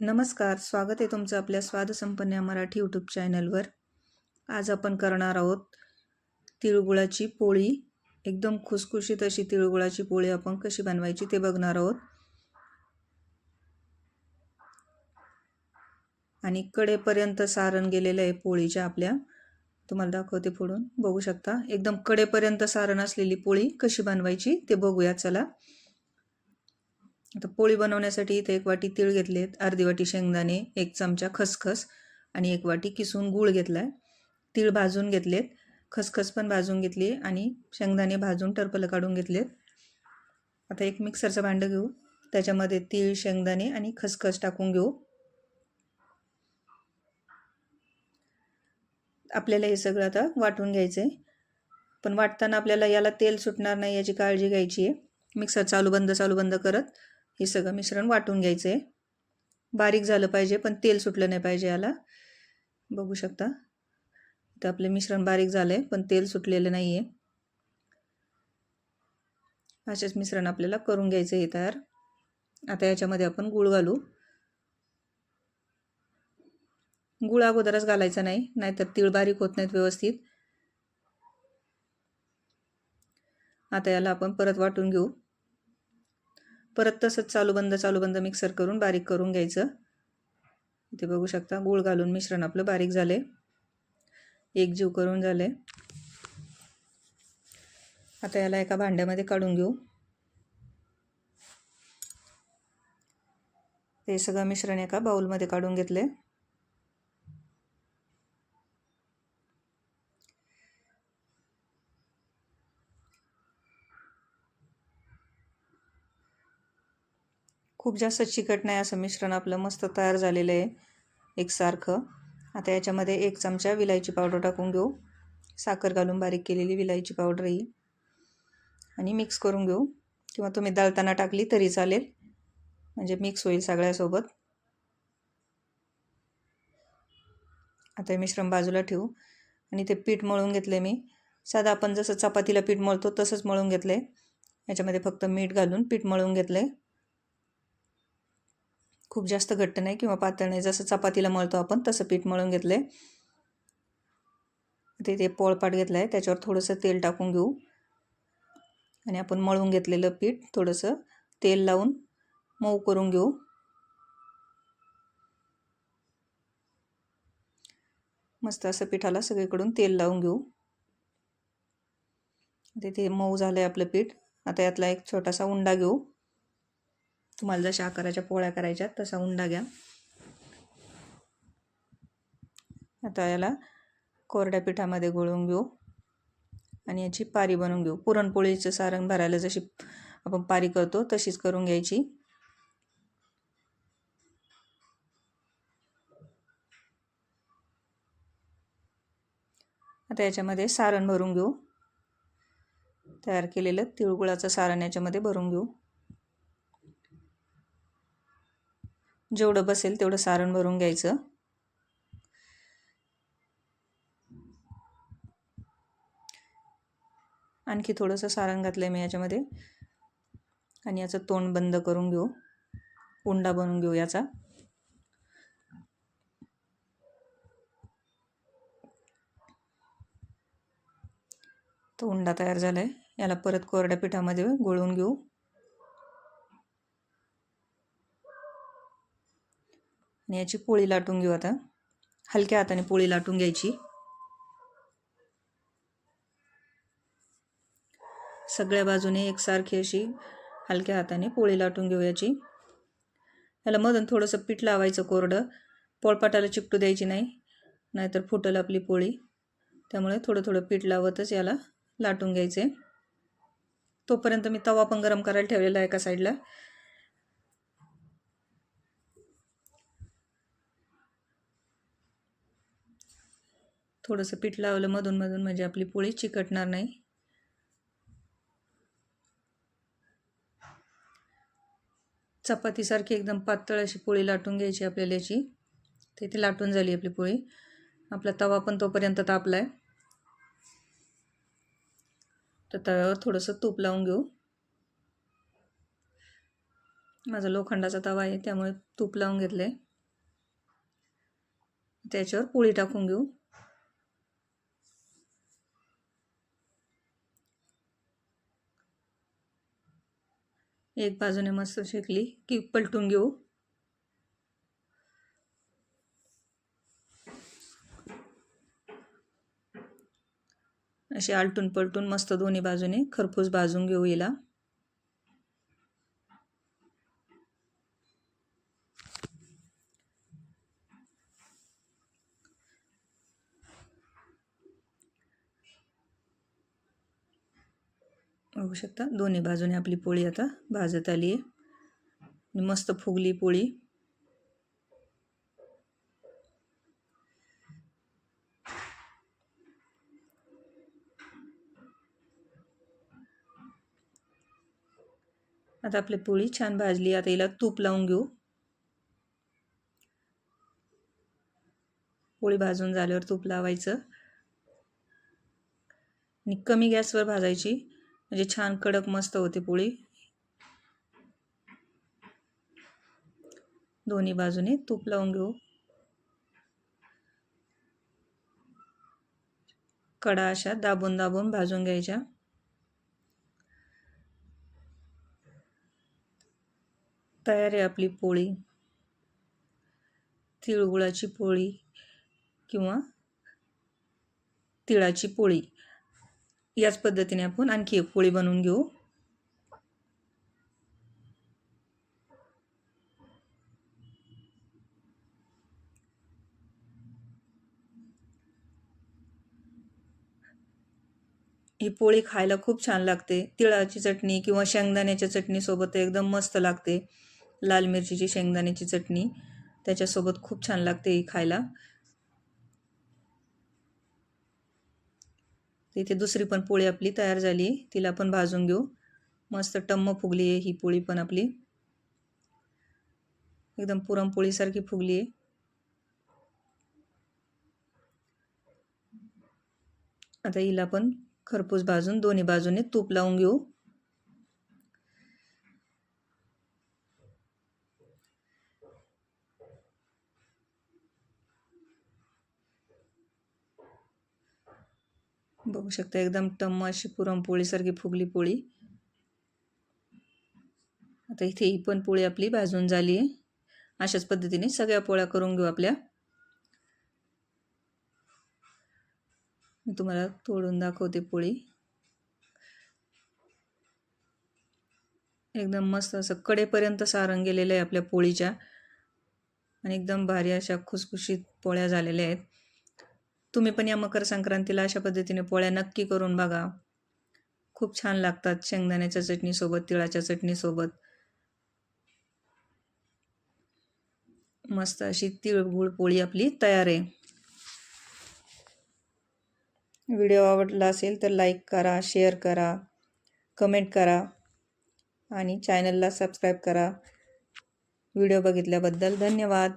नमस्कार स्वागत आहे तुमचं आपल्या स्वादसंपन्न या मराठी यूट्यूब चॅनलवर आज आपण करणार आहोत तिळगुळाची पोळी. एकदम खुसखुशीत अशी तिळगुळाची पोळी आपण कशी बनवायची ते बघणार आहोत. आणि कडेपर्यंत सारण गेलेलं आहे पोळीच्या आपल्या. तुम्हाला दाखवते पुढून. बघू शकता. एकदम कडेपर्यंत सारण असलेली पोळी कशी बनवायची ते बघूया. चला. आता पोळी बनवण्यासाठी इथे एक वाटी तीळ घेतलेत. अर्धी वाटी शेंगदाणे एक चमचा खसखस आणि एक वाटी किसून गूळ घेतला आहे तीळ भाजून घेतलेत. खसखस पण भाजून घेतली आणि शेंगदाणे भाजून टरपलं काढून घेतलेत. आता एक मिक्सरचं भांडं घेऊ. त्याच्यामध्ये तीळ शेंगदाणे आणि खसखस टाकून घेऊ. आपल्याला हे सगळं आता वाटून घ्यायचं आहे पण वाटताना आपल्याला याला तेल सुटणार नाही याची काळजी घ्यायची आहे. मिक्सर चालू बंद चालू बंद करत हे सगळं मिश्रण वाटून घ्यायचं आहे बारीक झालं पाहिजे पण तेल सुटलं नाही पाहिजे याला. बघू शकता. तर आपले मिश्रण बारीक झालं आहे पण तेल सुटलेलं नाही आहे असेच मिश्रण आपल्याला करून घ्यायचं आहे तयार. आता याच्यामध्ये आपण गूळ घालू. गुळ अगोदरच घालायचा नाही नाहीतर तीळ बारीक होत नाहीत व्यवस्थित. आता याला आपण परत वाटून घेऊ. परत तसंच चालू बंद चालू बंद मिक्सर करून बारीक करून घ्यायचं. इथे बघू शकता गूळ घालून मिश्रण आपलं बारीक झाले. एक जीव करून झाले. आता याला एका भांड्यामध्ये काढून घेऊ. ते सगळं मिश्रण एका बाऊलमध्ये काढून घेतले. खूप जास्त चिकट नाही असं मिश्रण आपलं मस्त तयार झालेलं आहे एकसारखं आता याच्यामध्ये एक चमचा विलायची पावडर टाकून घेऊ. साखर घालून बारीक केलेली विलायची पावडर ही. आणि मिक्स करून घेऊ. किंवा तुम्ही दळताना टाकली तरी चालेल. म्हणजे मिक्स होईल सगळ्यासोबत. आता हे मिश्रण बाजूला ठेवू. आणि ते पीठ मळून घेतले मी. साधा आपण जसं चपातीला पीठ मळतो तसंच मळून घेतलं आहे याच्यामध्ये फक्त मीठ घालून पीठ मळून घेतलं आहे खूप जास्त घट्ट नाही किंवा पातळ नाही. जसं चपातीला मळतो आपण तसं पीठ मळून घेतलं आहे ते ते पोळपाट घेतलं आहे त्याच्यावर थोडंसं तेल टाकून घेऊ. आणि आपण मळून घेतलेलं पीठ थोडंसं तेल लावून मऊ करून घेऊ. मस्त असं पिठाला सगळीकडून तेल लावून घेऊ. ते ते मऊ झालं आहे आपलं पीठ. आता यातला एक छोटासा उंडा घेऊ. तुम्हाला जशा आकाराच्या पोळ्या करायच्या तसा उंडा घ्या. आता याला कोरड्या पिठामध्ये गोळून घेऊ आणि याची पारी बनवून घेऊ. पुरणपोळीचं सारण भरायला जशी आपण पारी करतो तशीच करून घ्यायची. आता याच्यामध्ये सारण भरून घेऊ. तयार केलेलं तिळगुळाचं सारण याच्यामध्ये भरून घेऊ. जेवढं बसेल तेवढं सारण भरून घ्यायचं. आणखी थोडंसं सारण घातलं आहे मी याच्यामध्ये. आणि याचं तोंड बंद करून घेऊ. उंडा बनवून घेऊ याचा. तो उंडा तयार झाला आहे याला परत कोरड्या पिठामध्ये गोळून घेऊ. आणि याची पोळी लाटून घेऊ आता. हलक्या हाताने पोळी लाटून घ्यायची. सगळ्या बाजूने एकसारखी अशी हलक्या हाताने पोळी लाटून घेऊ याची. याला मधून थोडंसं पीठ लावायचं कोरडं. पोळपाटाला चिकटू द्यायची नाही नाहीतर फुटल आपली पोळी. त्यामुळे थोडं थोडं पीठ लावतच याला लाटून घ्यायचे. तोपर्यंत मी तवा पण गरम करायला ठेवलेला आहे एका साईडला थोडंसं पीठ लावलं मधून मधून म्हणजे आपली पोळी चिकटणार नाही. चपातीसारखी एकदम पातळ अशी पोळी लाटून घ्यायची आपल्याला याची. तिथे लाटून झाली आपली पोळी. आपला तवा पण तोपर्यंत तापला आहे तर तव्यावर थोडंसं तूप लावून घेऊ. माझा लोखंडाचा तवा आहे त्यामुळे तूप लावून घेतलं आहे त्याच्यावर पोळी टाकून घेऊ. एक बाजूने मस्त शेकली की पलटून घेऊ. अशी आलटून पलटून मस्त दोन्ही बाजूने खरपूस भाजून घेऊ हिला. बघू शकता. दोन्ही बाजूने आपली पोळी आता भाजत आली आहे. मस्त फुगली पोळी. आता आपली पोळी छान भाजली. आता हिला तूप लावून घेऊ. पोळी भाजून झाल्यावर तूप लावायचं. आणि कमी गॅसवर भाजायची. म्हणजे छान कडक मस्त होते पोळी. दोन्ही बाजूने तूप लावून घेऊ. कडा अशा दाबून दाबून भाजून घ्यायच्या. तयार आहे आपली पोळी. तिळगुळाची पोळी किंवा तिळाची पोळी. याच पद्धतीने आपण आणखी एक पोळी बनवून घेऊ. ही पोळी खायला खूप छान लागते. तिळाची चटणी किंवा शेंगदाण्याच्या चटणीसोबत एकदम मस्त लागते. लाल मिरचीची शेंगदाण्याची चटणी त्याच्यासोबत खूप छान लागते ही खायला. इथे दुसरी पण पोळी आपली तयार झाली. तिला पण भाजून घेऊ. मस्त टम्म फुगली आहे ही पोळी पण आपली. एकदम पुरणपोळीसारखी फुगली आहे. आता हिला पण खरपूस भाजून दोन्ही बाजूने तूप लावून घेऊ. बघू शकता एकदम टम्म अशी पुरणपोळीसारखी फुगली पोळी. आता इथे ही पण पोळी आपली भाजून झाली आहे. अशाच पद्धतीने सगळ्या पोळ्या करून घेऊ आपल्या. मी तुम्हाला तोडून दाखवते पोळी. एकदम मस्त असं कडेपर्यंत सारण गेलेलं आहे आपल्या पोळीच्या. आणि एकदम भारी अशा खुसखुशीत पोळ्या झालेल्या आहेत. तुम्ही पण या मकर संक्रांतीला अशा पद्धतीने पोळ्या नक्की करून बघा. खूप छान लागतात शेंगदाण्याच्या चटणीसोबत तिळाच्या चटणीसोबत. मस्त अशी तिळगुळ पोळी आपली तयार आहे. व्हिडिओ आवडला असेल तर लाईक करा शेअर करा कमेंट करा आणि चॅनलला सबस्क्राईब करा. व्हिडिओ बघितल्याबद्दल धन्यवाद.